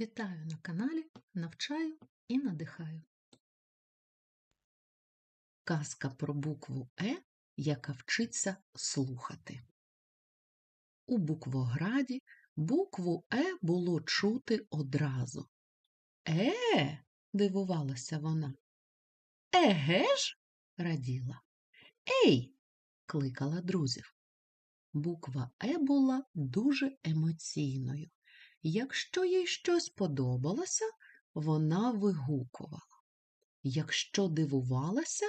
Вітаю на каналі Навчаю і надихаю. Казка про букву Е, яка вчиться слухати. У буквограді букву Е було чути одразу. Е, дивувалася вона. Еге ж, раділа. Ей, кликала друзів. Буква Е була дуже емоційною. Якщо їй щось подобалося, вона вигукувала. Якщо дивувалася,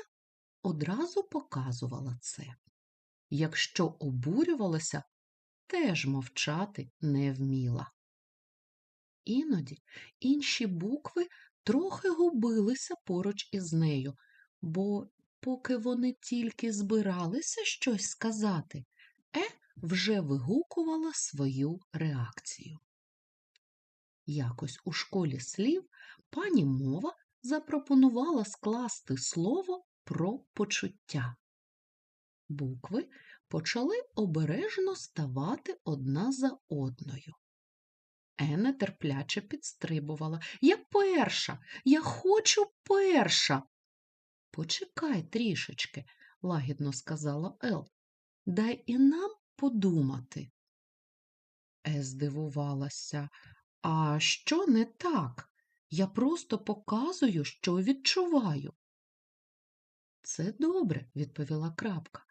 одразу показувала це. Якщо обурювалася, теж мовчати не вміла. Іноді інші букви трохи губилися поруч із нею, бо поки вони тільки збиралися щось сказати, Е вже вигукувала свою реакцію. Якось у школі слів пані мова запропонувала скласти слово про почуття. Букви почали обережно ставати одна за одною. Е нетерпляче підстрибувала. Я перша, я хочу перша. Почекай трішечки, лагідно сказала Ел. Дай і нам подумати. Е здивувалася. А що не так? Я просто показую, що відчуваю. Це добре, відповіла крапка,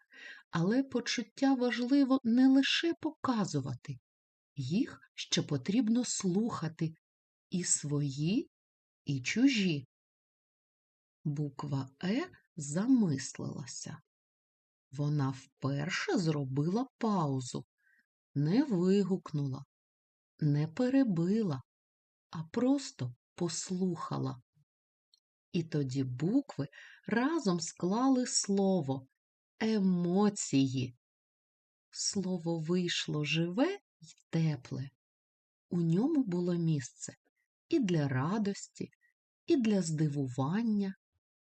але почуття важливо не лише показувати, їх ще потрібно слухати і свої, і чужі. Буква Е замислилася. Вона вперше зробила паузу, не вигукнула, не перебила, а просто послухала. І тоді букви разом склали слово емоції. Слово вийшло живе й тепле. У ньому було місце і для радості, і для здивування,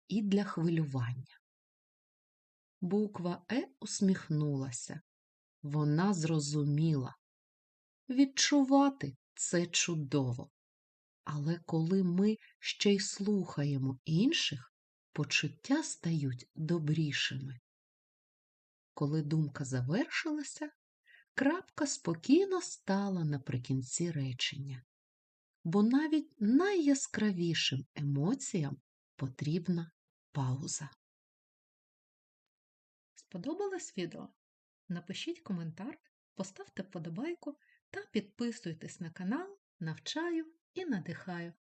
і для хвилювання. Буква Е усміхнулася. Вона зрозуміла. Відчувати це чудово. Але коли ми ще й слухаємо інших, почуття стають добрішими. Коли думка завершилася, крапка спокійно стала наприкінці речення, бо навіть найяскравішим емоціям потрібна пауза. Сподобалось відео? Напишіть коментар, поставте вподобайку та підписуйтесь на канал Навчаю і надихаю.